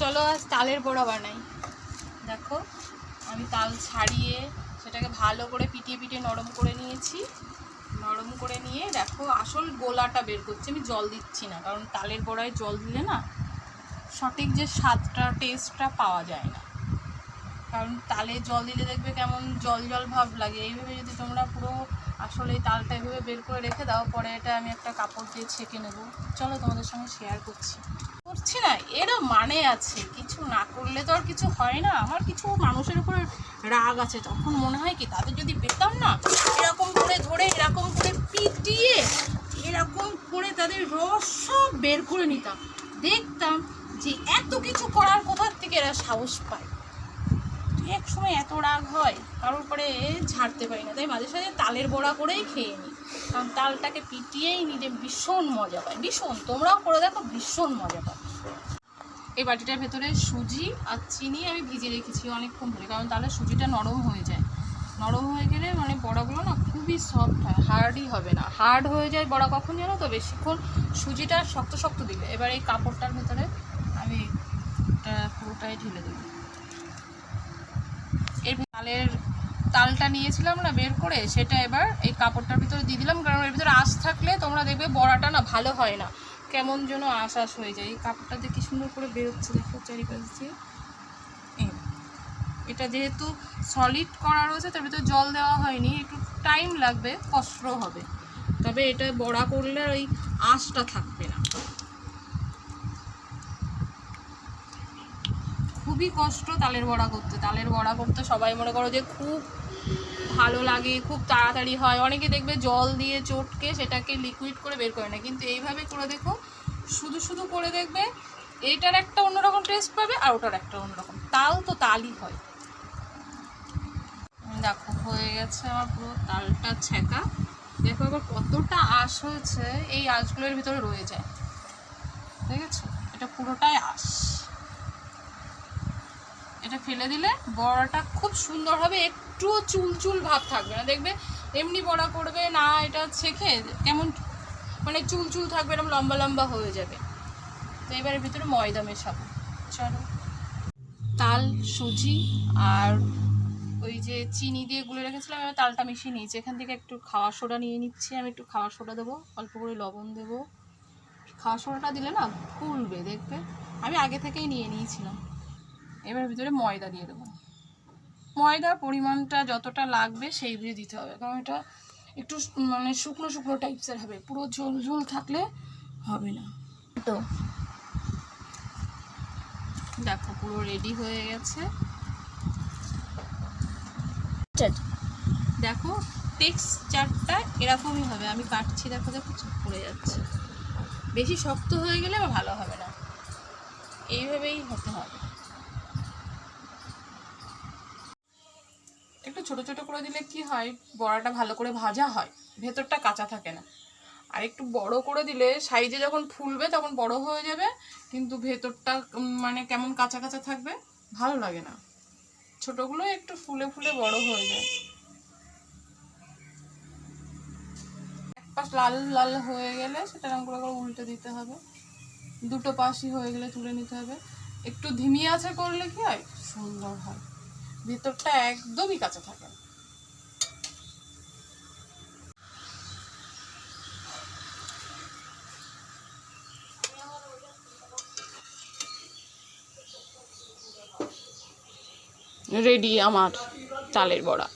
চলো আজ তালের বড়া বানাই। দেখো, আমি তাল ছাড়িয়ে সেটাকে ভালো করে পিটিয়ে পিটিয়ে নরম করে নিয়েছি। নরম করে নিয়ে দেখো, আসল গোলাটা বের করছি। আমি জল দিচ্ছি না, কারণ তালের বড়ায় জল দিলে না সঠিক যে স্বাদটা টেস্টটা পাওয়া যায় না। কারণ তালে জল দিলে দেখবে কেমন জল জল ভাব লাগে। এইভাবে যদি তোমরা পুরো আসলে এই তালটা এভাবে বের করে রেখে দাও, পরে এটা আমি একটা কাপড় দিয়ে ছেঁকে নেব। চলো তোমাদের সঙ্গে শেয়ার করছি। করছি না, এরও মানে আছে। কিছু না করলে তো আর কিছু হয় না। আমার কিছু মানুষের উপর রাগ আছে। তখন মনে হয় কি, তাদের যদি পেতাম না, এরকম করে ধরে, এরকম করে পিটিয়ে, এরকম করে তাদের রস বের করে নিতাম। দেখতাম যে এত কিছু করার কোথার থেকে এরা সাহস পায়। এক সময় এত রাগ হয়, কারোর পরে ঝাড়তে পারি না। তাই মাঝে সাঝে তালের বড়া করেই খেয়ে নিই। কারণ তালটাকে পিটিয়েই নিজে ভীষণ মজা পায়। ভীষণ, তোমরাও করে দেখো, ভীষণ মজা পায়। এই বাটিটার ভেতরে সুজি আর চিনি আমি ভিজিয়ে রেখেছি অনেকক্ষণ ধরে, কারণ তাহলে সুজিটা নরম হয়ে যায়। নরম হয়ে গেলে মানে বড়াগুলো না খুবই সফট হয় হার্ডই হবে না। হার্ড হয়ে যায় বড়া কখন জানো তো? বেশিক্ষণ সুজিটা শক্ত শক্ত দিলে। এবার এই কাপড়টার ভেতরে আমি পুরোটাই ঢেলে দেবো। তালের তালটা নিয়েছিলাম না বের করে, সেটা এবার এই কাপড়টার ভিতরে দিয়ে দিলাম, কারণ এর ভিতরে আঁশ থাকলে তোমরা দেখবে বড়াটা না ভালো হয় না। কেমন যেন আঁশ আঁশ হয়ে যায়। এই কাপড়টা কি সুন্দর করে বেরোচ্ছে দেখো চারিপাশ। দিয়ে এটা যেহেতু সলিড করা রয়েছে, তার ভিতরে জল দেওয়া হয়নি, একটু টাইম লাগবে কষ্ট হবে। তবে এটা বড়া করলে ওই আঁশটা থাকবে না। খুবই কষ্ট তালের বড়া করতে। তালের বড়া করতে সবাই মনে করো যে খুব ভালো লাগে, খুব তাড়াতাড়ি হয়। অনেকে দেখবে জল দিয়ে চটকে সেটাকে লিকুইড করে বের করে না কিন্তু এইভাবে করে দেখো, শুধু শুধু করে দেখবে, এইটার একটা অন্যরকম টেস্ট পাবে আর ওটার একটা অন্যরকম। তাল তো তালই হয়। দেখো, হয়ে গেছে আমার পুরো তালটা ছেঁকা। দেখো এবার কতটা আঁশ হয়েছে, এই আঁশগুলোর ভিতরে রয়ে যায়। ঠিক আছে? এটা পুরোটাই আঁশ। এটা ফেলে দিলে বড়াটা খুব সুন্দর হবে, একটুও চুল চুল ভাব থাকবে না। দেখবে এমনি বড়া করবে, না এটা ছেঁকে কেমন মানে চুল চুল থাকবে, এরকম লম্বা লম্বা হয়ে যাবে। তো এবারের ভিতরে ময়দা মেশাবো। চলো। তাল, সুজি আর ওই যে চিনি দিয়ে গুলে রেখেছিলাম, এবার তালটা মিশিয়ে নিয়েছি। এখান থেকে একটু খাওয়া সোডা নিয়ে নিচ্ছি। আমি একটু খাওয়া সোডা দেবো, অল্প করে লবণ দেবো। খাওয়া সোডাটা দিলে না ফুলবে, দেখবে? আমি আগে থেকেই নিয়ে নিয়েছিলাম। এবার ভিতরে ময়দা দিয়ে দেবো। ময়দার পরিমাণটা যতটা লাগবে সেই বুঝে দিতে হবে। কারণ এটা একটু মানে শুকনো শুকনো টাইপসের হবে। পুরো ঝোল ঝোল থাকলে হবে না। তো দেখো, পুরো রেডি হয়ে গেছে। দেখো টেক্সচারটা এরকমই হবে। আমি কাটছি, দেখো দেখো পড়ে যাচ্ছে। বেশি শক্ত হয়ে গেলে ভালো হবে না। এইভাবেই হতে হবে একটু ছোট ছোট করে দিলে কি হয়? বড়াটা ভালো করে ভাজা হয়, ভেতরটা কাঁচা থাকে না। আর একটু বড় করে দিলে সাইজে যখন ফুলবে তখন বড় হয়ে যাবে, কিন্তু ভেতরটা মানে কেমন কাঁচা কাঁচা থাকবে ভালো লাগে না। ছোটগুলো একটু ফুলে ফুলে বড় হয়ে যায়। এক পাশ লাল লাল হয়ে গেলে সেটা রকম করে করে উল্টে দিতে হবে। দুটো পাশই হয়ে গেলে তুলে নিতে হবে। একটু ধিমি আছে করলে কি হয়? সুন্দর হয়। ভিতরটা একদমই কাঁচা থাকে রেডি আমার চালের বড়া।